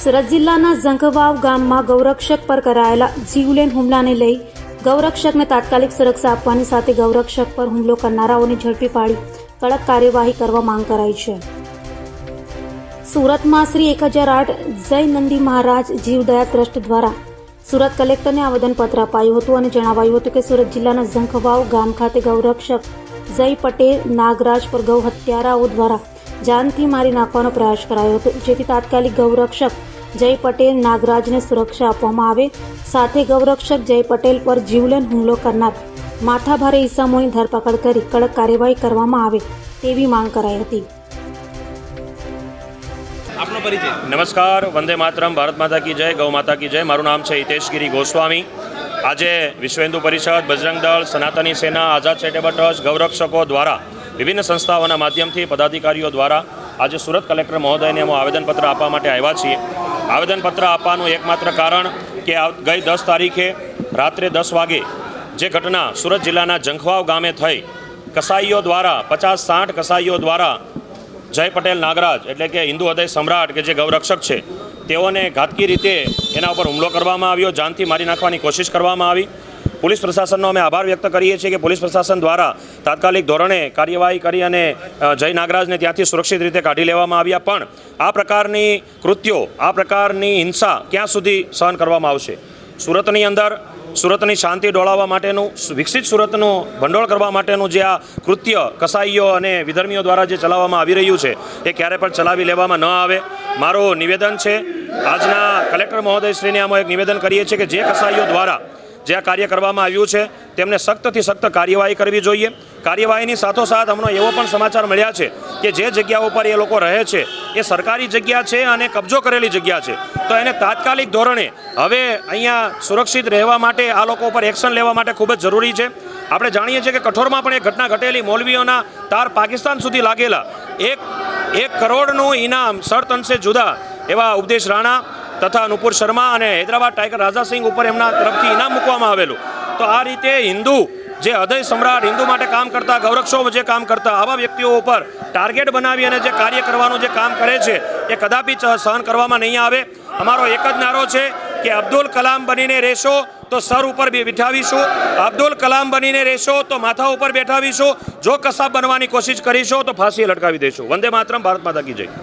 સુરત જિલ્લાના ઝંખવાવ ગામમાં ગૌરક્ષક પર કરાયેલા જીવલેણ હુમલાને લઈ ગૌરક્ષકને તાત્કાલિક સુરક્ષા આપવાની સાથે ગૌરક્ષક પર હુમલો કરનારાઓને ઝડપી પાડી કડક કાર્યવાહી કરવા માંગ કરાઈ છે. સુરતમાં શ્રી એક હજાર આઠ જય નંદી મહારાજ જીવદયા ટ્રસ્ટ દ્વારા સુરત કલેક્ટરને આવેદનપત્ર અપાયું હતું અને જણાવાયું હતું કે સુરત જિલ્લાના ઝંખવાવ ગામ ખાતે ગૌરક્ષક જય પટેલ નાગરાજ પર ગૌ હત્યારાઓ દ્વારા જાનથી મારી નાખવાનો પ્રયાસ કરાયો હતો. જેથી તાત્કાલિક ગૌરક્ષક જય પટેલ નાગરાજને સુરક્ષા આપવામાં આવે. સાથે ગૌરક્ષક જય પટેલ પર જીવલેણ હુમલો કરનાર માથાભારે ઈસમોની ધરપકડ કરી કડક કાર્યવાહી કરવામાં આવે તેવી માંગ કરાઈ હતી. આપનો પરિચય. નમસ્કાર, વંદે માતરમ, ભારત માતા કી જય, ગૌ માતા કી જય. મારું નામ છે હિતેશગીરી ગોસ્વામી. આજે વિશ્વ હિન્દુ પરિષદ, બજરંગ દળ, સનાતની સેના, આઝાદ ચેરિટેબલ ટ્રસ્ટ, ગૌરક્ષકો દ્વારા વિભિન્ન સંસ્થાઓના માધ્યમથી પદાધિકારીઓ દ્વારા આજે સુરત કલેક્ટર મહોદયને અમે આવેદનપત્ર આપવા માટે આવ્યા છીએ. આવેદનપત્ર આપવાનું એકમાત્ર કારણ કે ગઈ દસ તારીખે રાત્રે દસ વાગે જે ઘટના સુરત જિલ્લાના જંખવાવ ગામે થઈ, કસાઈઓ દ્વારા, પચાસ સાઠ કસાઈઓ દ્વારા જય પટેલ નાગરાજ, એટલે કે હિન્દુ હૃદય સમ્રાટ કે જે ગૌરક્ષક છે, તેઓને ઘાતકી રીતે એના ઉપર હુમલો કરવામાં આવ્યો. જાનથી મારી નાખવાની કોશિશ કરવામાં આવી. પોલીસ પ્રશાસનનો અમે આભાર વ્યક્ત કરીએ છીએ કે પોલીસ પ્રશાસન દ્વારા તાત્કાલિક ધોરણે કાર્યવાહી કરી અને જય નાગરાજને ત્યાંથી સુરક્ષિત રીતે કાઢી લેવામાં આવ્યા. પણ આ પ્રકારની કૃત્યો, આ પ્રકારની હિંસા ક્યાં સુધી સહન કરવામાં આવશે? સુરતની અંદર સુરતની શાંતિ ડોળાવવા માટેનું, વિકસિત સુરતનું ભંડોળ કરવા માટેનું જે આ કૃત્ય કસાઈઓ અને વિધર્મીઓ દ્વારા જે ચલાવવામાં આવી રહ્યું છે, એ ક્યારે પણ ચલાવી લેવામાં ન આવે. મારું નિવેદન છે, આજના કલેક્ટર મહોદયશ્રીને આમાં એક નિવેદન કરીએ છીએ કે જે કસાઈઓ દ્વારા જે આ કાર્ય કરવામાં આવ્યું છે, તેમને સખ્તથી સખ્ત કાર્યવાહી કરવી જોઈએ. કાર્યવાહીની સાથોસાથ હમણાં એવો પણ સમાચાર મળ્યા છે કે જે જગ્યા ઉપર એ લોકો રહે છે, એ સરકારી જગ્યા છે અને કબજો કરેલી જગ્યા છે. તો એને તાત્કાલિક ધોરણે હવે અહીંયા સુરક્ષિત રહેવા માટે આ લોકો ઉપર એક્શન લેવા માટે ખૂબ જ જરૂરી છે. આપણે જાણીએ છીએ કે કઠોરમાં પણ એક ઘટના ઘટેલી, મૌલવીઓના તાર પાકિસ્તાન સુધી લાગેલા. એક એક કરોડનું ઇનામ અંશે જુદા એવા ઉપદેશ રાણા તથા નુપુર શર્મા અને હૈદરાબાદ ટાઈગર રાજાસિંહ ઉપર એમના તરફથી ઇનામ મૂકવામાં આવેલું. તો આ રીતે હિન્દુ જે હૃદય સમ્રાટ હિન્દુ માટે કામ કરતા ગૌરક્ષો જે કામ કરતા, આવા વ્યક્તિઓ ઉપર ટાર્ગેટ બનાવી અને જે કાર્ય કરવાનું જે કામ કરે છે, એ કદાપી સહન કરવામાં નહીં આવે. અમારો એક જ નારો છે કે અબ્દુલ કલામ બનીને રહેશો તો સર ઉપર બી બિઠાવીશું અબ્દુલ કલામ બનીને રહેશો તો માથા ઉપર બેઠાવીશું. જો કસાબ બનવાની કોશિશ કરીશો તો ફાંસી લટકાવી દઈશું. વંદે માતરમ, ભારત માતા કી જય.